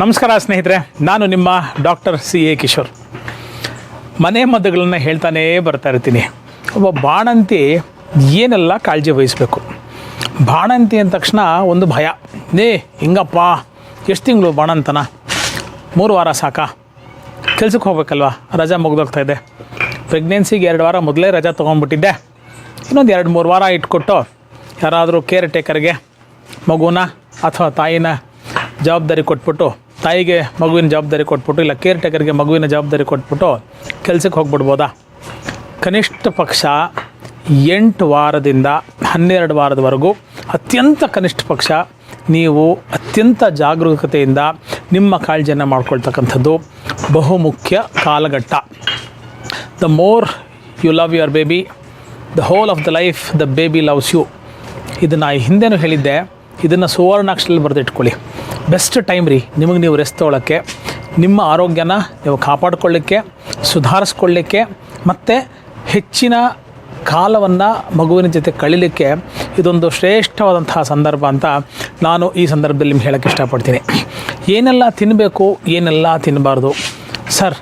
ನಮಸ್ಕಾರ ಸ್ನೇಹಿತರೆ, ನಾನು ನಿಮ್ಮ ಡಾಕ್ಟರ್ ಸಿ ಎ ಕಿಶೋರ್. ಮನೆ ಮದ್ದುಗಳನ್ನು ಹೇಳ್ತಾನೇ ಬರ್ತಾ ಇರ್ತೀನಿ. ಒಬ್ಬ ಬಾಣಂತಿ ಏನೆಲ್ಲ ಕಾಳಜಿ ವಹಿಸಬೇಕು? ಬಾಣಂತಿ ಅಂದ ತಕ್ಷಣ ಒಂದು ಭಯ. ಏ ಹಿಂಗಪ್ಪ, ಎಷ್ಟು ತಿಂಗಳು ಬಾಣಂತನ? ಮೂರು ವಾರ ಸಾಕಾ? ಕೆಲ್ಸಕ್ಕೆ ಹೋಗ್ಬೇಕಲ್ವಾ? ರಜಾ ಮುಗ್ದೋಗ್ತಾ ಇದೆ. ಪ್ರೆಗ್ನೆನ್ಸಿಗೆ ಎರಡು ವಾರ ಮೊದಲೇ ರಜಾ ತೊಗೊಂಡ್ಬಿಟ್ಟಿದ್ದೆ. ಇನ್ನೊಂದು ಎರಡು ಮೂರು ವಾರ ಇಟ್ಕೊಟ್ಟು ಯಾರಾದರೂ ಕೇರ್ ಟೇಕರ್ಗೆ ಮಗುನ ಅಥವಾ ತಾಯಿನ ಜವಾಬ್ದಾರಿ ಕೊಟ್ಬಿಟ್ಟು ತಾಯಿಗೆ ಮಗುವಿನ ಜವಾಬ್ದಾರಿ ಕೊಟ್ಬಿಟ್ಟು, ಇಲ್ಲ ಕೇರ್ ಟೇಕರ್ಗೆ ಮಗುವಿನ ಜವಾಬ್ದಾರಿ ಕೊಟ್ಬಿಟ್ಟು ಕೆಲಸಕ್ಕೆ ಹೋಗ್ಬಿಡ್ಬೋದಾ? ಕನಿಷ್ಠ ಪಕ್ಷ ಎಂಟು ವಾರದಿಂದ ಹನ್ನೆರಡು ವಾರದವರೆಗೂ ಅತ್ಯಂತ ಕನಿಷ್ಠ ಪಕ್ಷ ನೀವು ಅತ್ಯಂತ ಜಾಗರೂಕತೆಯಿಂದ ನಿಮ್ಮ ಕಾಳಜಿಯನ್ನು ಮಾಡ್ಕೊಳ್ತಕ್ಕಂಥದ್ದು ಬಹುಮುಖ್ಯ ಕಾಲಘಟ್ಟ. The more you love your baby the whole of the life the baby loves you ಇದನ್ನು ಹಿಂದೆನೂ ಹೇಳಿದ್ದೆ, ಇದನ್ನು ಸುವರ್ಣಾಕ್ಷರಲ್ಲಿ ಬರೆದಿಟ್ಕೊಳ್ಳಿ. ಬೆಸ್ಟ್ ಟೈಮ್ ರೀ ನಿಮಗೆ ನೀವು ರೆಸ್ಟ್ ತೊಗೊಳಕ್ಕೆ, ನಿಮ್ಮ ಆರೋಗ್ಯನ ನೀವು ಕಾಪಾಡಿಕೊಳ್ಳಿಕ್ಕೆ, ಸುಧಾರಿಸ್ಕೊಳ್ಳಿಕ್ಕೆ, ಮತ್ತು ಹೆಚ್ಚಿನ ಕಾಲವನ್ನು ಮಗುವಿನ ಜೊತೆ ಕಳೀಲಿಕ್ಕೆ ಇದೊಂದು ಶ್ರೇಷ್ಠವಾದಂತಹ ಸಂದರ್ಭ ಅಂತ ನಾನು ಈ ಸಂದರ್ಭದಲ್ಲಿ ನಿಮ್ಗೆ ಹೇಳೋಕ್ಕೆ ಇಷ್ಟಪಡ್ತೀನಿ. ಏನೆಲ್ಲ ತಿನ್ನಬೇಕು ಏನೆಲ್ಲ ತಿನ್ನಬಾರ್ದು ಸರ್,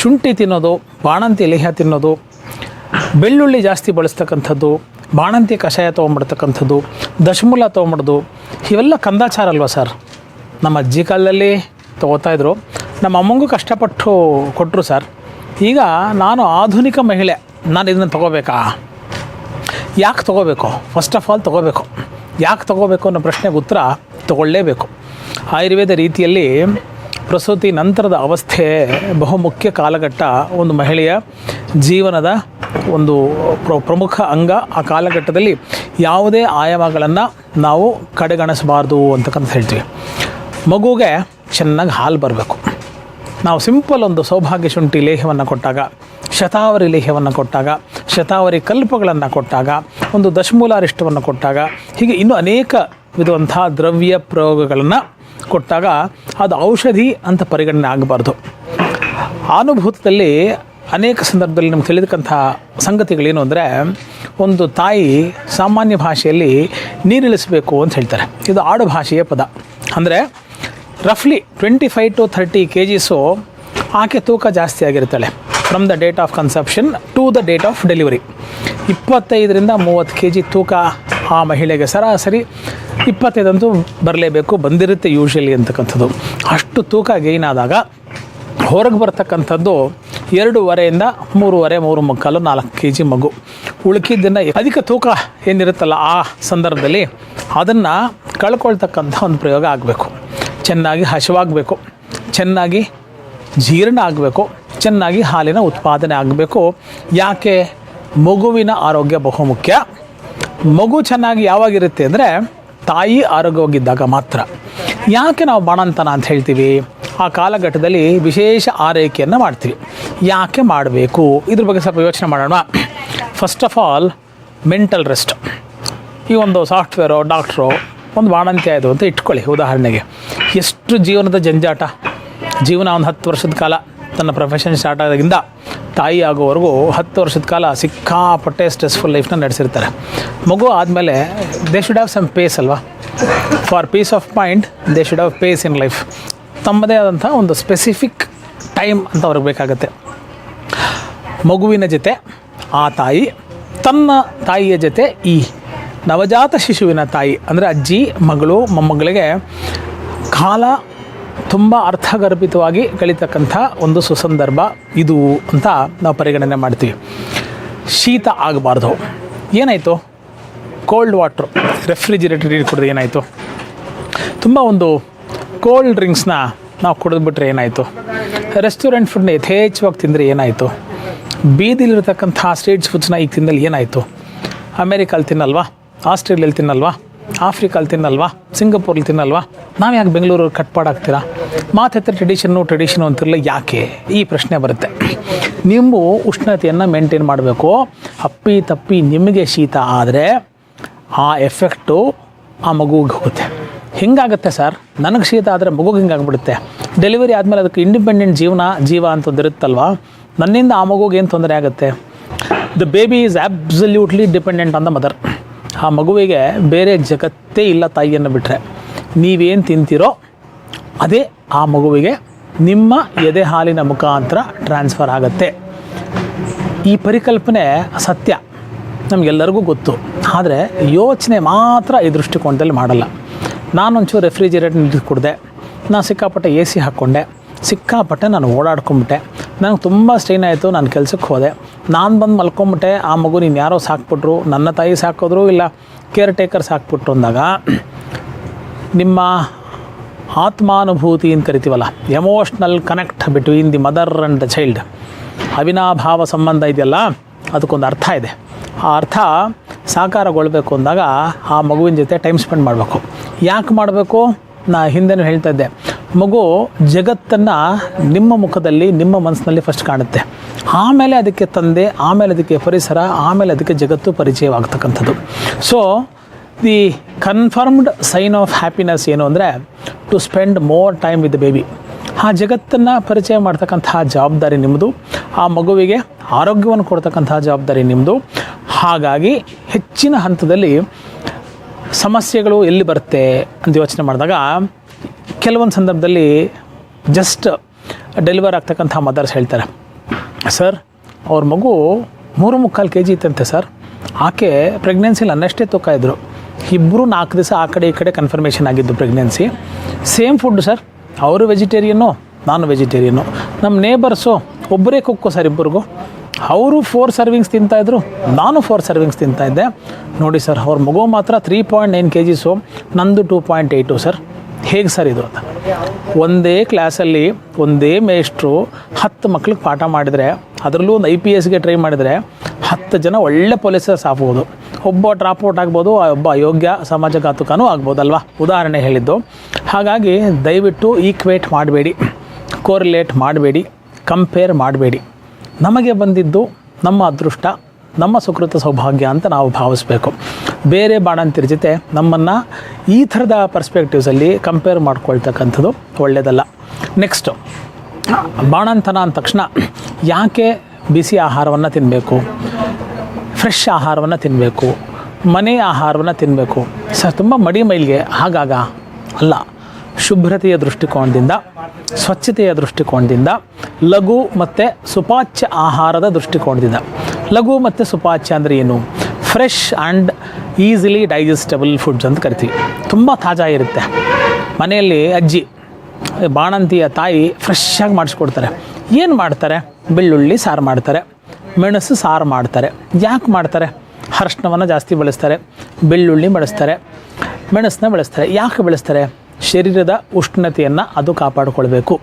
ಶುಂಠಿ ತಿನ್ನೋದು, ಬಾಣಂತಿ ಲೇಹ ತಿನ್ನೋದು, ಬೆಳ್ಳುಳ್ಳಿ ಜಾಸ್ತಿ ಬಳಸ್ತಕ್ಕಂಥದ್ದು, ಬಾಣಂತಿ ಕಷಾಯ ತೊಗೊಂಬಿಡ್ತಕ್ಕಂಥದ್ದು ದಶಮೂಲ ತೊಗೊಂಬಿಡೋದು ಇವೆಲ್ಲ ಕಂದಾಚಾರ ಅಲ್ವಾ ಸರ್? ನಮ್ಮ ಅಜ್ಜಿ ಕಾಲದಲ್ಲಿ ತಗೋತಾ ಇದ್ರು. ನಮ್ಮ ಅಮ್ಮಂಗೂ ಕಷ್ಟಪಟ್ಟು ಕೊಟ್ಟರು ಸರ್. ಈಗ ನಾನು ಆಧುನಿಕ ಮಹಿಳೆ, ನಾನು ಇದನ್ನು ತೊಗೋಬೇಕಾ? ಯಾಕೆ ತೊಗೋಬೇಕು? ಫಸ್ಟ್ ಆಫ್ ಆಲ್ ತೊಗೋಬೇಕು. ಯಾಕೆ ತೊಗೋಬೇಕು ಅನ್ನೋ ಪ್ರಶ್ನೆಗೆ ಉತ್ತರ ತೊಗೊಳ್ಳೇಬೇಕು. ಆಯುರ್ವೇದ ರೀತಿಯಲ್ಲಿ ಪ್ರಸೂತಿ ನಂತರದ ಅವಸ್ಥೆ ಬಹುಮುಖ್ಯ ಕಾಲಘಟ್ಟ ಒಂದು ಮಹಿಳೆಯ ಜೀವನದ ಒಂದು ಪ್ರ- ಪ್ರಮುಖ ಅಂಗ. ಆ ಕಾಲಘಟ್ಟದಲ್ಲಿ ಯಾವುದೇ ಆಯಾಮಗಳನ್ನು ನಾವು ಕಡೆಗಣಿಸಬಾರ್ದು ಅಂತಕ್ಕಂಥ ಹೇಳ್ತೀವಿ. ಮಗುಗೆ ಚೆನ್ನಾಗಿ ಹಾಲು ಬರಬೇಕು. ನಾವು ಸಿಂಪಲ್ ಒಂದು ಸೌಭಾಗ್ಯ ಶುಂಠಿ ಲೇಹವನ್ನು ಕೊಟ್ಟಾಗ, ಶತಾವರಿ ಲೇಹವನ್ನು ಕೊಟ್ಟಾಗ, ಶತಾವರಿ ಕಲ್ಪಗಳನ್ನು ಕೊಟ್ಟಾಗ, ಒಂದು ದಶಮೂಲಾರಿಷ್ಟವನ್ನು ಕೊಟ್ಟಾಗ, ಹೀಗೆ ಇನ್ನೂ ಅನೇಕ ವಿಧವಂಥ ದ್ರವ್ಯ ಪ್ರಯೋಗಗಳನ್ನು ಕೊಟ್ಟಾಗ ಅದು ಔಷಧಿ ಅಂತ ಪರಿಗಣನೆ ಆಗಬಾರ್ದು. ಅನುಭೂತದಲ್ಲಿ ಅನೇಕ ಸಂದರ್ಭದಲ್ಲಿ ನಮ್ಗೆ ತಿಳಿದಕ್ಕಂಥ ಸಂಗತಿಗಳೇನು ಅಂದರೆ, ಒಂದು ತಾಯಿ ಸಾಮಾನ್ಯ ಭಾಷೆಯಲ್ಲಿ ನೀರಿಳಿಸಬೇಕು ಅಂತ ಹೇಳ್ತಾರೆ. ಇದು ಆಡು ಭಾಷೆಯ ಪದ. ಅಂದರೆ ರಫ್ಲಿ twenty five to thirty K Gs ಆಕೆ ತೂಕ ಜಾಸ್ತಿ ಆಗಿರ್ತಾಳೆ. From the date of conception to the date of delivery ಇಪ್ಪತ್ತೈದರಿಂದ ಮೂವತ್ತು ಕೆ ಜಿ ತೂಕ ಆ ಮಹಿಳೆಗೆ ಸರಾಸರಿ ಇಪ್ಪತ್ತೈದಂತೂ ಬರಲೇಬೇಕು, ಬಂದಿರುತ್ತೆ ಯೂಶ್ವಲಿ ಅಂತಕ್ಕಂಥದ್ದು. ಅಷ್ಟು ತೂಕ ಗೈನ್ ಆದಾಗ ಹೊರಗೆ ಬರ್ತಕ್ಕಂಥದ್ದು ಎರಡೂವರೆಯಿಂದ ಮೂರುವರೆ, ಮೂರು ಮುಕ್ಕಾಲು, ನಾಲ್ಕು ಕೆ ಜಿ ಮಗು. ಉಳುಕಿದ್ದನ್ನು ಅಧಿಕ ತೂಕ ಏನಿರುತ್ತಲ್ಲ ಆ ಸಂದರ್ಭದಲ್ಲಿ ಅದನ್ನು ಕಳ್ಕೊಳ್ತಕ್ಕಂಥ ಒಂದು ಪ್ರಯೋಗ ಆಗಬೇಕು. ಚೆನ್ನಾಗಿ ಹಸಿವಾಗಬೇಕು, ಚೆನ್ನಾಗಿ ಜೀರ್ಣ ಆಗಬೇಕು, ಚೆನ್ನಾಗಿ ಹಾಲಿನ ಉತ್ಪಾದನೆ ಆಗಬೇಕು. ಯಾಕೆ? ಮಗುವಿನ ಆರೋಗ್ಯ ಬಹುಮುಖ್ಯ ಮಗು ಚೆನ್ನಾಗಿ ಯಾವಾಗಿರುತ್ತೆ ಅಂದರೆ ತಾಯಿ ಆರೋಗ್ಯವಾಗಿದ್ದಾಗ ಮಾತ್ರ. ಯಾಕೆ ನಾವು ಬಾಣಂತನ ಅಂತ ಹೇಳ್ತೀವಿ? ಆ ಕಾಲಘಟ್ಟದಲ್ಲಿ ವಿಶೇಷ ಆರೈಕೆಯನ್ನು ಮಾಡ್ತೀವಿ. ಯಾಕೆ ಮಾಡಬೇಕು? ಇದ್ರ ಬಗ್ಗೆ ಸ್ವಲ್ಪ ಯೋಚನೆ ಮಾಡೋಣ. First of all mental rest ಈ ಒಂದು ಸಾಫ್ಟ್ವೇರೋ ಡಾಕ್ಟ್ರು ಒಂದು ಬಾಣಂತಿ ಆಯಿತು ಅಂತ ಇಟ್ಕೊಳ್ಳಿ, ಉದಾಹರಣೆಗೆ. ಎಷ್ಟು ಜೀವನದ ಜಂಜಾಟ. ಜೀವನ ಒಂದು ಹತ್ತು ವರ್ಷದ ಕಾಲ ತನ್ನ ಪ್ರೊಫೆಷನ್ ಸ್ಟಾರ್ಟ್ ಆದಾಗಿಂದ ತಾಯಿ ಆಗೋವರೆಗೂ ಹತ್ತು ವರ್ಷದ ಕಾಲ ಸಿಕ್ಕಾಪಟ್ಟೆ ಸ್ಟ್ರೆಸ್ಫುಲ್ ಲೈಫ್ನ ನಡೆಸಿರ್ತಾರೆ. ಮಗು ಆದಮೇಲೆ they should have some space ಅಲ್ವಾ? For peace of mind they should have space in life ತಮ್ಮದೇ ಆದಂಥ ಒಂದು ಸ್ಪೆಸಿಫಿಕ್ ಟೈಮ್ ಅಂತ ಅವ್ರಿಗೆ ಬೇಕಾಗುತ್ತೆ. ಮಗುವಿನ ಜೊತೆ ಆ ತಾಯಿ, ತನ್ನ ತಾಯಿಯ ಜೊತೆ ಈ ನವಜಾತ ಶಿಶುವಿನ ತಾಯಿ, ಅಂದರೆ ಅಜ್ಜಿ, ಮಗಳು, ಮೊಮ್ಮಗಳಿಗೆ ಕಾಲ ತುಂಬ ಅರ್ಥಗರ್ಭಿತವಾಗಿ ಕಳೀತಕ್ಕಂಥ ಒಂದು ಸುಸಂದರ್ಭ ಇದು ಅಂತ ನಾವು ಪರಿಗಣನೆ ಮಾಡ್ತೀವಿ. ಶೀತ ಆಗಬಾರ್ದು. ಏನಾಯಿತು? ಕೋಲ್ಡ್ ವಾಟ್ರ್ ರೆಫ್ರಿಜಿರೇಟರ್ ನೀರು ಕುಡಿದ್ರೆ ಏನಾಯಿತು? ತುಂಬ ಒಂದು ಕೋಲ್ಡ್ ಡ್ರಿಂಕ್ಸ್ನ ನಾವು ಕುಡಿದ್ಬಿಟ್ರೆ ಏನಾಯಿತು? ರೆಸ್ಟೋರೆಂಟ್ ಫುಡ್ನ ಯಥೇಚ್ಛವಾಗಿ ತಿಂದರೆ ಏನಾಯಿತು? ಬೀದಿಲಿರ್ತಕ್ಕಂಥ ಸ್ಟ್ರೀಟ್ಸ್ ಫುಡ್ಸ್ನ ಈಗ ತಿಂದಲ್ಲಿ ಏನಾಯಿತು? ಅಮೇರಿಕಲ್ಲಿ ತಿನ್ನಲ್ವಾ? ಆಸ್ಟ್ರೇಲಿಯಲ್ಲಿ ತಿನ್ನಲ್ವಾ? ಆಫ್ರಿಕಲ್ಲಿ ತಿನ್ನಲ್ವಾ? ಸಿಂಗಪೂರಲ್ಲಿ ತಿನ್ನಲ್ವಾ? ನಾವು ಯಾಕೆ ಬೆಂಗಳೂರು ಕಟ್ಪಾಡಾಗ್ತೀರಾ ಮಾತೆತ್ತ ಟ್ರೆಡಿಷನ್ನು ಟ್ರೆಡಿಷನು ಅಂತಿರಲ್ಲ ಯಾಕೆ ಈ ಪ್ರಶ್ನೆ ಬರುತ್ತೆ. ನೀವು ಉಷ್ಣತೆಯನ್ನು ಮೇಂಟೈನ್ ಮಾಡಬೇಕು. ಅಪ್ಪಿ ತಪ್ಪಿ ನಿಮಗೆ ಶೀತ ಆದರೆ ಆ ಎಫೆಕ್ಟು ಆ ಮಗುವಿಗೆ ಹೋಗುತ್ತೆ. ಹಿಂಗಾಗುತ್ತೆ ಸರ್. ನನಗೆ ಶೀತ ಆದರೆ ಮಗುಗೆ ಹಿಂಗಾಗ್ಬಿಡುತ್ತೆ. ಡೆಲಿವರಿ ಆದಮೇಲೆ ಅದಕ್ಕೆ ಇಂಡಿಪೆಂಡೆಂಟ್ ಜೀವನ, ಜೀವ ಅಂತ ಒಂದು ನನ್ನಿಂದ ಆ ಮಗುಗೆ ಏನು ತೊಂದರೆ ಆಗುತ್ತೆ? The baby is absolutely dependent on the mother ಆ ಮಗುವಿಗೆ ಬೇರೆ ಜಗತ್ತೇ ಇಲ್ಲ ತಾಯಿಯನ್ನು ಬಿಟ್ಟರೆ ನೀವೇನು ತಿಂತೀರೋ ಅದೇ ಆ ಮಗುವಿಗೆ ನಿಮ್ಮ ಎದೆ ಹಾಲಿನ ಮುಖಾಂತರ ಟ್ರಾನ್ಸ್ಫರ್ ಆಗುತ್ತೆ. ಈ ಪರಿಕಲ್ಪನೆ ಸತ್ಯ. ನಮಗೆಲ್ಲರಿಗೂ ಗೊತ್ತು. ಆದರೆ ಯೋಚನೆ ಮಾತ್ರ ಈ ದೃಷ್ಟಿಕೋನದಲ್ಲಿ ಮಾಡಲ್ಲ. ನಾನೊಂಚೂರು ರೆಫ್ರಿಜಿರೇಟರ್ ಕುಡಿದೆ ನಾನು ಸಿಕ್ಕಾಪಟ್ಟೆ ಎ ಸಿ ಹಾಕ್ಕೊಂಡೆ ಸಿಕ್ಕಾಪಟ್ಟೆ ನಾನು ಓಡಾಡ್ಕೊಂಬಿಟ್ಟೆ. ನನಗೆ ತುಂಬ ಸ್ಟ್ರೈನ್ ಆಯಿತು. ನಾನು ಕೆಲಸಕ್ಕೆ ಹೋದೆ. ನಾನು ಬಂದು ಮಲ್ಕೊಂಬಿಟ್ಟೆ, ಆ ಮಗು ನೀನು ಯಾರೋ ಸಾಕ್ಬಿಟ್ರು, ನನ್ನ ತಾಯಿ ಸಾಕಿದ್ರು ಇಲ್ಲ ಕೇರ್ ಟೇಕರ್ ಸಾಕ್ಬಿಟ್ರು ಅಂದಾಗ, ನಿಮ್ಮ ಆತ್ಮಾನುಭೂತಿ ಅಂತ ಕರಿತೀವಲ್ಲ emotional connect between the mother and the child ಅವಿನಾಭಾವ ಸಂಬಂಧ ಇದೆಯಲ್ಲ, ಅದಕ್ಕೊಂದು ಅರ್ಥ ಇದೆ. ಆ ಅರ್ಥ ಸಾಕಾರಗೊಳ್ಬೇಕು ಅಂದಾಗ ಆ ಮಗುವಿನ ಜೊತೆ ಟೈಮ್ ಸ್ಪೆಂಡ್ ಮಾಡಬೇಕು. ಯಾಕೆ ಮಾಡಬೇಕು? ನಾ ಹಿಂದೆನೂ ಹೇಳ್ತಾ ಇದ್ದೆ ಮಗು ಜಗತ್ತನ್ನು ನಿಮ್ಮ ಮುಖದಲ್ಲಿ, ನಿಮ್ಮ ಮನಸ್ಸಿನಲ್ಲಿ ಫಸ್ಟ್ ಕಾಣುತ್ತೆ. ಆಮೇಲೆ ಅದಕ್ಕೆ ತಂದೆ, ಆಮೇಲೆ ಅದಕ್ಕೆ ಪರಿಸರ, ಆಮೇಲೆ ಅದಕ್ಕೆ ಜಗತ್ತು ಪರಿಚಯವಾಗ್ತಕ್ಕಂಥದ್ದು. So the confirmed sign of happiness ಏನು ಅಂದರೆ to spend more time with baby ಆ ಜಗತ್ತನ್ನು ಪರಿಚಯ ಮಾಡ್ತಕ್ಕಂತಹ ಜವಾಬ್ದಾರಿ ನಿಮ್ಮದು ಆ ಮಗುವಿಗೆ ಆರೋಗ್ಯವನ್ನು ಕೊಡ್ತಕ್ಕಂತಹ ಜವಾಬ್ದಾರಿ ನಿಮ್ಮದು ಹಾಗಾಗಿ ಹೆಚ್ಚಿನ ಹಂತದಲ್ಲಿ ಸಮಸ್ಯೆಗಳು ಎಲ್ಲಿ ಬರುತ್ತೆ ಅಂತ ಯೋಚನೆ ಮಾಡಿದಾಗ ಕೆಲವೊಂದು ಸಂದರ್ಭದಲ್ಲಿ ಜಸ್ಟ್ ಡೆಲಿವರ್ ಆಗ್ತಕ್ಕಂಥ ಮದರ್ಸ್ ಹೇಳ್ತಾರೆ. ಸರ್ ಅವ್ರ ಮಗು ಮೂರು ಮುಕ್ಕಾಲು ಕೆ ಜಿ ಇತ್ತಂತೆ ಸರ್ ಆಕೆ ಪ್ರೆಗ್ನೆನ್ಸಿಲಿ ಅನ್ನಷ್ಟೇ ತೂಕ ಇದ್ದರು ಇಬ್ಬರು ನಾಲ್ಕು ದಿವಸ ಆ ಕಡೆ ಈ ಕಡೆ ಕನ್ಫರ್ಮೇಷನ್ ಆಗಿದ್ದು ಪ್ರೆಗ್ನೆನ್ಸಿ ಸೇಮ್ ಫುಡ್ ಸರ್ ಅವರು ವೆಜಿಟೇರಿಯನ್ನು ನಾನು ವೆಜಿಟೇರಿಯನ್ನು ನಮ್ಮ ನೇಬರ್ಸು ಒಬ್ಬರೇ ಕುಕ್ಕು ಸರ್ ಇಬ್ಬರಿಗೂ ಅವರು ಫೋರ್ ಸರ್ವಿಂಗ್ಸ್ ತಿಂತಾಯಿದ್ರು ನಾನು ಫೋರ್ ಸರ್ವಿಂಗ್ಸ್ ತಿಂತಾಯಿದ್ದೆ ನೋಡಿ ಸರ್ ಅವ್ರ ಮಗು ಮಾತ್ರ three point nine K Gs ನಂದು ಟೂ ಪಾಯಿಂಟ್ ಏಯ್ಟು ಸರ್ ಹೇಗೆ ಸರ್ ಇದು ಅಂತ? ಒಂದೇ ಕ್ಲಾಸಲ್ಲಿ ಒಂದೇ ಮೇಷ್ಟ್ರು ಹತ್ತು ಮಕ್ಳಿಗೆ ಪಾಠ ಮಾಡಿದರೆ, ಅದರಲ್ಲೂ ಒಂದು ಐ ಪಿ ಎಸ್ಗೆ ಟ್ರೈ ಮಾಡಿದರೆ ಹತ್ತು ಜನ ಒಳ್ಳೆ ಪೊಲೀಸರ್ಸ್ ಆಗ್ಬೋದು ಒಬ್ಬ ಡ್ರಾಪ್ಔಟ್ ಆಗ್ಬೋದು ಆ ಒಬ್ಬ ಅಯೋಗ್ಯ ಸಮಾಜಘಾತುಕನೂ ಆಗ್ಬೋದಲ್ವಾ? ಉದಾಹರಣೆ ಹೇಳಿದ್ದು. ಹಾಗಾಗಿ ದಯವಿಟ್ಟು ಈಕ್ವೇಟ್ ಮಾಡಬೇಡಿ ಕೋರಿಲೇಟ್ ಮಾಡಬೇಡಿ ಕಂಪೇರ್ ಮಾಡಬೇಡಿ. ನಮಗೆ ಬಂದಿದ್ದು ನಮ್ಮ ಅದೃಷ್ಟ ನಮ್ಮ ಸುಕೃತ ಸೌಭಾಗ್ಯ ಅಂತ ನಾವು ಭಾವಿಸ್ಬೇಕು. ಬೇರೆ ಬಾಣಂತಿರ ಜೊತೆ ನಮ್ಮನ್ನು ಈ ಥರದ ಪರ್ಸ್ಪೆಕ್ಟಿವ್ಸಲ್ಲಿ ಕಂಪೇರ್ ಮಾಡ್ಕೊಳ್ತಕ್ಕಂಥದ್ದು ಒಳ್ಳೆಯದಲ್ಲ ನೆಕ್ಸ್ಟು ಬಾಣಂತನ ಅಂದ ತಕ್ಷಣ ಯಾಕೆ ಬಿಸಿ ಆಹಾರವನ್ನು ತಿನ್ನಬೇಕು ಫ್ರೆಶ್ ಆಹಾರವನ್ನು ತಿನ್ನಬೇಕು ಮನೆ ಆಹಾರವನ್ನು ತಿನ್ನಬೇಕು ಸರ್, ತುಂಬ ಮಡಿ ಮೈಲಿಗೆ ಹಾಗಾಗ ಅಲ್ಲ. ಶುಭ್ರತೆಯ ದೃಷ್ಟಿಕೋನದಿಂದ, ಸ್ವಚ್ಛತೆಯ ದೃಷ್ಟಿಕೋನದಿಂದ, ಲಘು ಮತ್ತು ಸುಪಾಚ್ಯ ಆಹಾರದ ದೃಷ್ಟಿಕೋನದಿಂದ. ಲಘು ಮತ್ತು ಸುಪಾಚ್ಯ ಅಂದರೆ ಏನು? Fresh and easily digestible foods ಅಂತ ಕರಿತೀವಿ. ತುಂಬ ತಾಜಾ ಇರುತ್ತೆ. ಮನೆಯಲ್ಲಿ ಅಜ್ಜಿ, ಬಾಣಂತಿಯ ತಾಯಿ ಫ್ರೆಶ್ಶಾಗಿ ಮಾಡಿಸ್ಕೊಡ್ತಾರೆ. ಏನು ಮಾಡ್ತಾರೆ? ಬೆಳ್ಳುಳ್ಳಿ ಸಾರು ಮಾಡ್ತಾರೆ. ಮೆಣಸು ಸಾರು ಮಾಡ್ತಾರೆ. ಯಾಕೆ ಮಾಡ್ತಾರೆ? ಅರಶಿನವನ್ನು ಜಾಸ್ತಿ ಬಳಸ್ತಾರೆ. ಬೆಳ್ಳುಳ್ಳಿ ಬಳಸ್ತಾರೆ. ಮೆಣಸನ್ನ ಬೆಳೆಸ್ತಾರೆ. ಯಾಕೆ ಬೆಳೆಸ್ತಾರೆ? ಶರೀರದ ಉಷ್ಣತೆಯನ್ನು ಅದು ಕಾಪಾಡಿಕೊಳ್ಬೇಕು.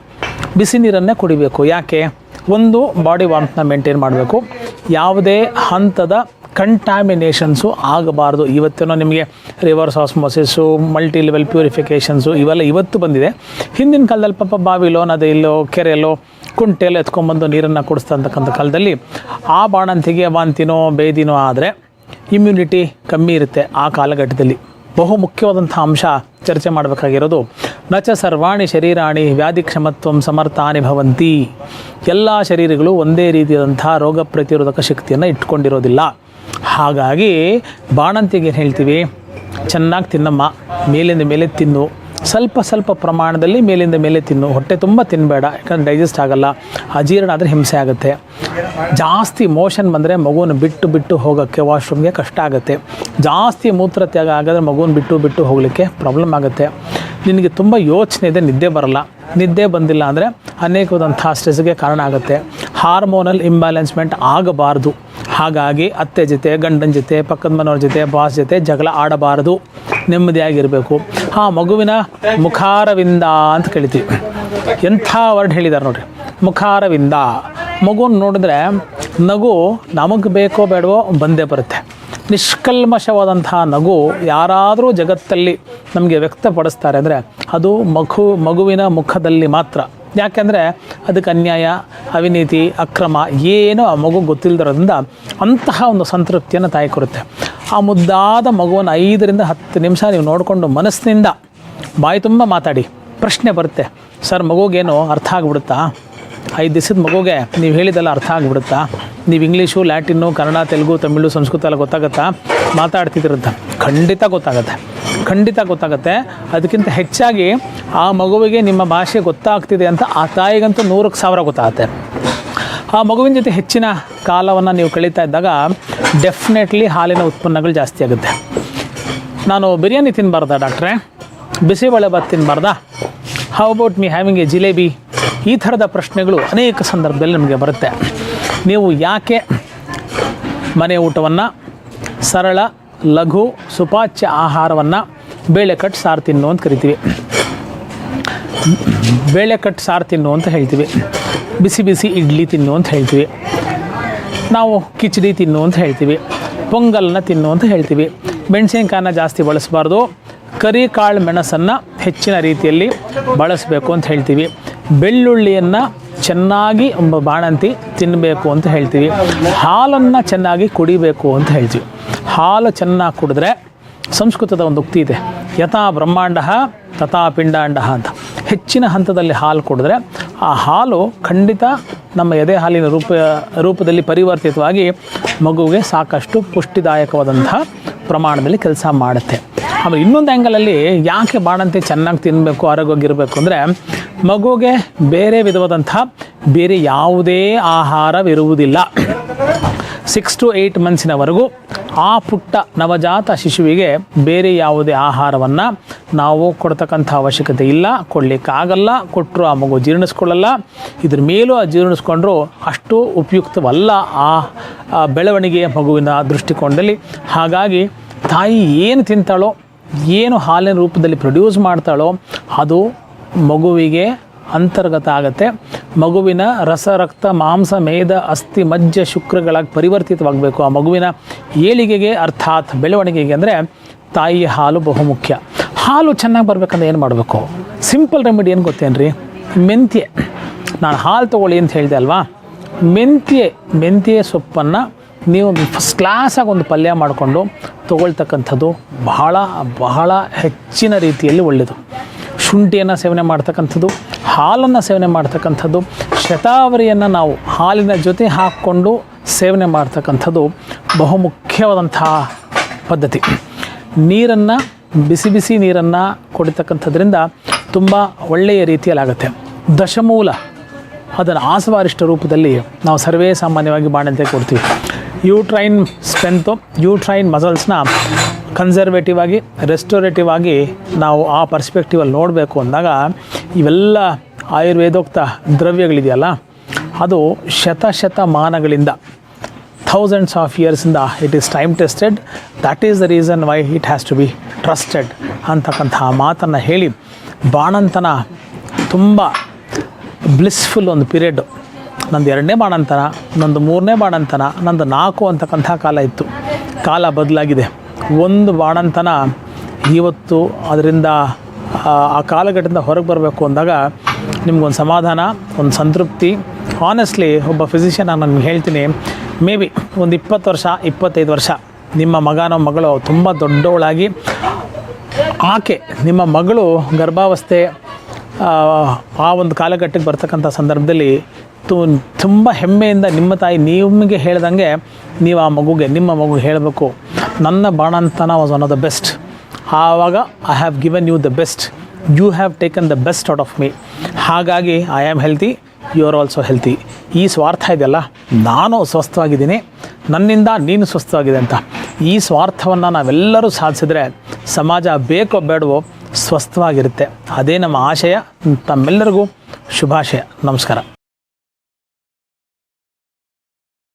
ಬಿಸಿ ನೀರನ್ನೇ ಕುಡಿಬೇಕು. ಯಾಕೆ? ಒಂದು ಬಾಡಿ ವಾಮ್ತ್ನ ಮೇಂಟೈನ್ ಮಾಡಬೇಕು. ಯಾವುದೇ ಹಂತದ ಕಂಟ್ಯಾಮಿನೇಷನ್ಸು ಆಗಬಾರ್ದು. ಇವತ್ತೇನು ನಿಮಗೆ reverse osmosis multi level purifications ಇವೆಲ್ಲ ಇವತ್ತು ಬಂದಿದೆ. ಹಿಂದಿನ ಕಾಲದಲ್ಲಿ ಪಾಪ ಬಾವಿಲೋ ನದಿಯಲ್ಲೋ ಕೆರೆಯಲ್ಲೋ ಕುಂಟೆಲ್ಲೋ ಎತ್ಕೊಂಡ್ಬಂದು ನೀರನ್ನು ಕುಡಿಸ್ತಕ್ಕಂಥ ಕಾಲದಲ್ಲಿ ಆ ಬಾಣಂತಿಗೆ ವಾಂತಿನೋ ಬೇದಿನೋ ಆದರೆ ಇಮ್ಯುನಿಟಿ ಕಮ್ಮಿ ಇರುತ್ತೆ ಆ ಕಾಲಘಟ್ಟದಲ್ಲಿ. ಬಹು ಮುಖ್ಯವಾದಂಥ ಅಂಶ ಚರ್ಚೆ ಮಾಡಬೇಕಾಗಿರೋದು ನಚ ಸರ್ವಾಣಿ ಶರೀರಾಣಿ ವ್ಯಾಧಿ ಕ್ಷಮತ್ವಂ ಸಮರ್ಥಾನಿ ಭವಂತಿ. ಎಲ್ಲ ಶರೀರಗಳು ಒಂದೇ ರೀತಿಯಾದಂಥ ರೋಗ ಪ್ರತಿರೋಧಕ ಶಕ್ತಿಯನ್ನು ಇಟ್ಕೊಂಡಿರೋದಿಲ್ಲ. ಹಾಗಾಗಿ ಬಾಣಂತಿಗೆ ಏನು ಹೇಳ್ತೀವಿ? ಚೆನ್ನಾಗಿ ತಿನ್ನಮ್ಮ, ಮೇಲಿಂದ ಮೇಲೆ ತಿನ್ನು. ಸ್ವಲ್ಪ ಸ್ವಲ್ಪ ಪ್ರಮಾಣದಲ್ಲಿ ಮೇಲಿಂದ ಮೇಲೆ ತಿನ್ನು. ಹೊಟ್ಟೆ ತುಂಬ ತಿನ್ನಬೇಡ ಯಾಕಂದ್ರೆ ಡೈಜೆಸ್ಟ್ ಆಗಲ್ಲ, ಅಜೀರ್ಣ ಆದರೆ ಹಿಂಸೆ ಆಗುತ್ತೆ. ಜಾಸ್ತಿ ಮೋಷನ್ ಬಂದರೆ ಮಗುವನ್ನು ಬಿಟ್ಟು ಬಿಟ್ಟು ಹೋಗೋಕ್ಕೆ, ವಾಶ್ರೂಮ್ಗೆ ಕಷ್ಟ ಆಗುತ್ತೆ. ಜಾಸ್ತಿ ಮೂತ್ರ ತ್ಯಾಗ ಆಗಿದ್ರೆ ಮಗುವನ್ನು ಬಿಟ್ಟು ಬಿಟ್ಟು ಹೋಗಲಿಕ್ಕೆ ಪ್ರಾಬ್ಲಮ್ ಆಗುತ್ತೆ. ನಿನಗೆ ತುಂಬ ಯೋಚನೆ ಇದೆ, ನಿದ್ದೆ ಬರಲ್ಲ. ನಿದ್ದೆ ಬಂದಿಲ್ಲ ಅಂದರೆ ಅನೇಕವಾದಂಥ ಸ್ಟ್ರೆಸ್ಗೆ ಕಾರಣ ಆಗುತ್ತೆ. ಹಾರ್ಮೋನಲ್ ಇಂಬ್ಯಾಲೆನ್ಸ್ಮೆಂಟ್ ಆಗಬಾರ್ದು. ಹಾಗಾಗಿ ಅತ್ತೆ ಜೊತೆ, ಗಂಡನ ಜೊತೆ, ಪಕ್ಕದ ಮನೆಯವ್ರ ಜೊತೆ, ಬಾಸ್ ಜೊತೆ ಜಗಳ ಆಡಬಾರದು. ನೆಮ್ಮದಿಯಾಗಿರಬೇಕು. ಆ ಮಗುವಿನ ಮುಖಾರವಿಂದ ಅಂತ ಕೇಳ್ತೀವಿ ಎಂಥ ವರ್ಡ್ ಹೇಳಿದ್ದಾರೆ ನೋಡ್ರಿ. ಮುಖಾರವಿಂದ. ಮಗುವನ್ನು ನೋಡಿದ್ರೆ ನಗು ನಮಗೆ ಬೇಕೋ ಬೇಡವೋ ಬಂದೇ ಬರುತ್ತೆ. ನಿಷ್ಕಲ್ಮಶವಾದಂಥ ನಗು ಯಾರಾದರೂ ಜಗತ್ತಲ್ಲಿ ನಮಗೆ ವ್ಯಕ್ತಪಡಿಸ್ತಾರೆ ಅಂದರೆ ಅದು ಮಗು, ಮಗುವಿನ ಮುಖದಲ್ಲಿ ಮಾತ್ರ. ಯಾಕೆಂದರೆ ಅದಕ್ಕೆ ಅನ್ಯಾಯ, ಅವಿನೀತಿ, ಅಕ್ರಮ ಏನೋ ಆ ಮಗು ಗೊತ್ತಿಲ್ಲದಿರೋದ್ರಿಂದ ಅಂತಹ ಒಂದು ಸಂತೃಪ್ತಿಯನ್ನು ತಾಯಿ ಕೊಡುತ್ತೆ. ಆ ಮುದ್ದಾದ ಮಗುವನ್ನು ಐದರಿಂದ ಹತ್ತು ನಿಮಿಷ ನೀವು ನೋಡಿಕೊಂಡು ಮನಸ್ಸಿನಿಂದ ಬಾಯಿ ತುಂಬ ಮಾತಾಡಿ. ಪ್ರಶ್ನೆ ಬರುತ್ತೆ, ಸರ್, ಮಗುಗೇನು ಅರ್ಥ ಆಗಿಬಿಡುತ್ತಾ? ಐದು ದಿವಸದ ಮಗುಗೆ ನೀವು ಹೇಳಿದೆಲ್ಲ ಅರ್ಥ ಆಗಿಬಿಡುತ್ತಾ? ನೀವು ಇಂಗ್ಲೀಷು, ಲ್ಯಾಟಿನ್ನು, ಕನ್ನಡ, ತೆಲುಗು, ತಮಿಳು, ಸಂಸ್ಕೃತ ಎಲ್ಲ ಗೊತ್ತಾಗುತ್ತಾ? ಮಾತಾಡ್ತಿದ್ದಿರುತ್ತೆ ಖಂಡಿತ ಗೊತ್ತಾಗುತ್ತೆ. ಖಂಡಿತ ಗೊತ್ತಾಗುತ್ತೆ. ಅದಕ್ಕಿಂತ ಹೆಚ್ಚಾಗಿ ಆ ಮಗುವಿಗೆ ನಿಮ್ಮ ಭಾಷೆ ಗೊತ್ತಾಗ್ತಿದೆ ಅಂತ ಆ ತಾಯಿಗಂತೂ ನೂರಕ್ಕೆ ಸಾವಿರ ಗೊತ್ತಾಗುತ್ತೆ. ಆ ಮಗುವಿನ ಜೊತೆ ಹೆಚ್ಚಿನ ಕಾಲವನ್ನು ನೀವು ಕಳೀತಾ ಇದ್ದಾಗ ಡೆಫಿನೆಟ್ಲಿ ಹಾಲಿನ ಉತ್ಪನ್ನಗಳು ಜಾಸ್ತಿ ಆಗುತ್ತೆ. ನಾನು ಬಿರಿಯಾನಿ ತಿನ್ನಬಾರ್ದಾ ಡಾಕ್ಟ್ರೆ? Bisi bele bath ತಿನ್ನಬಾರ್ದಾ how about me having a jalebi? ಈ ಥರದ ಪ್ರಶ್ನೆಗಳು ಅನೇಕ ಸಂದರ್ಭದಲ್ಲಿ ನಮಗೆ ಬರುತ್ತೆ. ನೀವು ಯಾಕೆ ಮನೆ ಊಟವನ್ನು, ಸರಳ, ಲಘು, ಸುಪಾಚ್ಯ ಆಹಾರವನ್ನು ಬೇಳೆಕಟ್ಟು ಸಾರು ತಿನ್ನು ಅಂತ ಕರಿತೀವಿ. ಬೇಳೆಕಟ್ಟು ಸಾರು ತಿನ್ನು ಅಂತ ಹೇಳ್ತೀವಿ. ಬಿಸಿ ಬಿಸಿ ಇಡ್ಲಿ ತಿನ್ನು ಅಂತ ಹೇಳ್ತೀವಿ. ನಾವು ಕಿಚಡಿ ತಿನ್ನು ಅಂತ ಹೇಳ್ತೀವಿ. ಪೊಂಗಲ್ನ ತಿನ್ನು ಅಂತ ಹೇಳ್ತೀವಿ. ಮೆಣಸಿನ್ಕಾಯನ್ನ ಜಾಸ್ತಿ ಬಳಸಬಾರ್ದು. ಕರಿ ಕಾಳು ಮೆಣಸನ್ನು ಹೆಚ್ಚಿನ ರೀತಿಯಲ್ಲಿ ಬಳಸಬೇಕು ಅಂತ ಹೇಳ್ತೀವಿ. ಬೆಳ್ಳುಳ್ಳಿಯನ್ನು ಚೆನ್ನಾಗಿ ಬಾಣಂತಿ ತಿನ್ನಬೇಕು ಅಂತ ಹೇಳ್ತೀವಿ. ಹಾಲನ್ನು ಚೆನ್ನಾಗಿ ಕುಡಿಬೇಕು ಅಂತ ಹೇಳ್ತೀವಿ. ಹಾಲು ಚೆನ್ನಾಗಿ ಕುಡಿದ್ರೆ ಸಂಸ್ಕೃತದ ಒಂದು ಉಕ್ತಿ ಇದೆ. ಯಥಾ ಬ್ರಹ್ಮಾಂಡ, ತಥಾ ಪಿಂಡಾಂಡ ಅಂತ. ಹೆಚ್ಚಿನ ಹಂತದಲ್ಲಿ ಹಾಲು ಕುಡಿದ್ರೆ ಆ ಹಾಲು ಖಂಡಿತ ನಮ್ಮ ಎದೆ ಹಾಲಿನ ರೂಪ, ರೂಪದಲ್ಲಿ ಪರಿವರ್ತಿತವಾಗಿ ಮಗುವಿಗೆ ಸಾಕಷ್ಟು ಪುಷ್ಟಿದಾಯಕವಾದಂತಹ ಪ್ರಮಾಣದಲ್ಲಿ ಕೆಲಸ ಮಾಡುತ್ತೆ. ಆಮೇಲೆ ಇನ್ನೊಂದು ಆ್ಯಂಗಲಲ್ಲಿ ಯಾಕೆ ಬಾಣಂತಿ ಚೆನ್ನಾಗಿ ತಿನ್ನಬೇಕು ಆರೋಗ್ಯವಾಗಿರಬೇಕು ಅಂದರೆ ಮಗುಗೆ ಬೇರೆ ವಿಧವಾದಂಥ ಬೇರೆ ಯಾವುದೇ ಆಹಾರವಿರುವುದಿಲ್ಲ. ಸಿಕ್ಸ್ ಟು ಏಯ್ಟ್ ಮಂತ್ಸಿನವರೆಗೂ ಆ ಪುಟ್ಟ ನವಜಾತ ಶಿಶುವಿಗೆ ಬೇರೆ ಯಾವುದೇ ಆಹಾರವನ್ನು ನಾವು ಕೊಡ್ತಕ್ಕಂಥ ಅವಶ್ಯಕತೆ ಇಲ್ಲ. ಕೊಡಲಿಕ್ಕಾಗಲ್ಲ ಕೊಟ್ಟರು ಆ ಮಗು ಜೀರ್ಣಿಸ್ಕೊಳ್ಳಲ್ಲ. ಇದ್ರ ಮೇಲೂ ಆ ಜೀರ್ಣಿಸ್ಕೊಂಡ್ರು ಅಷ್ಟು ಉಪಯುಕ್ತವಲ್ಲ ಆ ಬೆಳವಣಿಗೆಯ ಮಗುವಿನ ದೃಷ್ಟಿಕೋನದಲ್ಲಿ. ಹಾಗಾಗಿ ತಾಯಿ ಏನು ತಿಂತಾಳೋ, ಏನು ಹಾಲಿನ ರೂಪದಲ್ಲಿ ಪ್ರೊಡ್ಯೂಸ್ ಮಾಡ್ತಾಳೋ, ಅದು ಮಗುವಿಗೆ ಅಂತರ್ಗತ ಆಗುತ್ತೆ. ಮಗುವಿನ ರಸ, ರಕ್ತ, ಮಾಂಸ, ಮೇದ, ಅಸ್ಥಿ, ಮಜ್ಜ, ಶುಕ್ರಗಳಾಗಿ ಪರಿವರ್ತಿತವಾಗಬೇಕು. ಆ ಮಗುವಿನ ಏಳಿಗೆಗೆ ಅರ್ಥಾತ್ ಬೆಳವಣಿಗೆಗೆ ಅಂದರೆ ತಾಯಿಯ ಹಾಲು ಬಹುಮುಖ್ಯ ಹಾಲು ಚೆನ್ನಾಗಿ ಬರಬೇಕಂದ್ರೆ ಏನು ಮಾಡಬೇಕು? ಸಿಂಪಲ್ ರೆಮಿಡಿ ಏನು ಗೊತ್ತೇನ್ರಿ? ಮೆಂತ್ಯೆ. ನಾನು ಹಾಲು ತೊಗೊಳ್ಳಿ ಅಂತ ಹೇಳಿದೆ ಅಲ್ವಾ? ಮೆಂತ್ಯೆ ಮೆಂತ್ಯೆ ಸೊಪ್ಪನ್ನು ನೀವು ಫಸ್ಟ್ ಕ್ಲಾಸಾಗಿ ಒಂದು ಪಲ್ಯ ಮಾಡಿಕೊಂಡು ತೊಗೊಳ್ತಕ್ಕಂಥದ್ದು ಬಹಳ ಬಹಳ ಹೆಚ್ಚಿನ ರೀತಿಯಲ್ಲಿ ಒಳ್ಳೆಯದು ಶುಂಠಿಯನ್ನು ಸೇವನೆ ಮಾಡ್ತಕ್ಕಂಥದ್ದು, ಹಾಲನ್ನು ಸೇವನೆ ಮಾಡ್ತಕ್ಕಂಥದ್ದು, ಶತಾವರಿಯನ್ನು ನಾವು ಹಾಲಿನ ಜೊತೆ ಹಾಕ್ಕೊಂಡು ಸೇವನೆ ಮಾಡ್ತಕ್ಕಂಥದ್ದು ಬಹುಮುಖ್ಯವಾದಂತಹ ಪದ್ಧತಿ. ನೀರನ್ನು, ಬಿಸಿ ಬಿಸಿ ನೀರನ್ನು ಕುಡಿತಕ್ಕಂಥದ್ರಿಂದ ತುಂಬ ಒಳ್ಳೆಯ ರೀತಿಯಲ್ಲಾಗುತ್ತೆ. ದಶಮೂಲ, ಅದನ್ನು ಆಸವಾರಿಷ್ಟ ರೂಪದಲ್ಲಿ ನಾವು ಸರ್ವೇ ಸಾಮಾನ್ಯವಾಗಿ ಬಾಣಂತೆ ಕೊಡ್ತೀವಿ. ಯೂಟ್ರೈನ್ ಸ್ಟ್ರೆಂತು, ಯೂಟ್ರೈನ್ ಮಸಲ್ಸ್ನ ಕನ್ಸರ್ವೇಟಿವ್ ಆಗಿ ರೆಸ್ಟೋರೇಟಿವ್ ಆಗಿ ನಾವು ಆ ಪರ್ಸ್ಪೆಕ್ಟಿವಲ್ಲಿ ನೋಡಬೇಕು ಅಂದಾಗ, ಇವೆಲ್ಲ ಆಯುರ್ವೇದೋಕ್ತ ದ್ರವ್ಯಗಳಿದೆಯಲ್ಲ, ಅದು ಶತಶತಮಾನಗಳಿಂದ thousands of ಇಯರ್ಸಿಂದ it is time tested that is the reason why it has to be trusted ಅಂತಕ್ಕಂತಹ ಮಾತನ್ನು ಹೇಳಿ, ಬಾಣಂತನ ತುಂಬ ಬ್ಲಿಸ್ಫುಲ್ ಒಂದು ಪೀರಿಯಡ್ಡು ನಂದು ಎರಡನೇ ಬಾಣಂತನ, ನಂದು ಮೂರನೇ ಬಾಣಂತನ, ನಂದು ನಾಲ್ಕು ಅಂತಕ್ಕಂಥ ಕಾಲ ಇತ್ತು. ಕಾಲ ಬದಲಾಗಿದೆ. ಒಂದು ಬಾಣಂತನ ಇವತ್ತು ಅದರಿಂದ, ಆ- ಕಾಲಘಟ್ಟದಿಂದ ಹೊರಗೆ ಬರಬೇಕು ಅಂದಾಗ ನಿಮ್ಗೊಂದು ಸಮಾಧಾನ, ಒಂದು ಸಂತೃಪ್ತಿ. ಆನೆಸ್ಟ್ಲಿ ಒಬ್ಬ ಫಿಸಿಷಿಯನ್ ನಾನು ನಿಮ್ಗೆ ಹೇಳ್ತೀನಿ ಮೇ ಬಿ ಒಂದು ಇಪ್ಪತ್ತು ವರ್ಷ, ಇಪ್ಪತ್ತೈದು ವರ್ಷ ನಿಮ್ಮ ಮಗನೋ ಮಗಳು ತುಂಬ ದೊಡ್ಡವಳಾಗಿ, ಆಕೆ ನಿಮ್ಮ ಮಗಳು ಗರ್ಭಾವಸ್ಥೆ ಆ ಒಂದು ಕಾಲಘಟ್ಟಕ್ಕೆ ಬರ್ತಕ್ಕಂಥ ಸಂದರ್ಭದಲ್ಲಿ ತು ತುಂಬ ಹೆಮ್ಮೆಯಿಂದ ನಿಮ್ಮ ತಾಯಿ ನಿಮಗೆ ಹೇಳ್ದಂಗೆ ನೀವು ಆ ಮಗುಗೆ, ನಿಮ್ಮ ಮಗುಗೆ ಹೇಳಬೇಕು, ನನ್ನ ಬಾಣಂತನ was one of the best ಆವಾಗ I have given you the best you have taken the best out of me ಹಾಗಾಗಿ I am healthy you are also healthy ಈ ಸ್ವಾರ್ಥ ಇದೆಯಲ್ಲ? ನಾನು ಸ್ವಸ್ಥವಾಗಿದ್ದೀನಿ. ನನ್ನಿಂದ ನೀನು ಸ್ವಸ್ಥವಾಗಿದೆ ಅಂತ. ಈ ಸ್ವಾರ್ಥವನ್ನು ನಾವೆಲ್ಲರೂ ಸಾಧಿಸಿದ್ರೆ ಸಮಾಜ ಬೇಕೋ ಬೇಡವೋ ಸ್ವಸ್ಥವಾಗಿರುತ್ತೆ. ಅದೇ ನಮ್ಮ ಆಶಯ. ತಮ್ಮೆಲ್ಲರಿಗೂ ಶುಭಾಶಯ. ನಮಸ್ಕಾರ.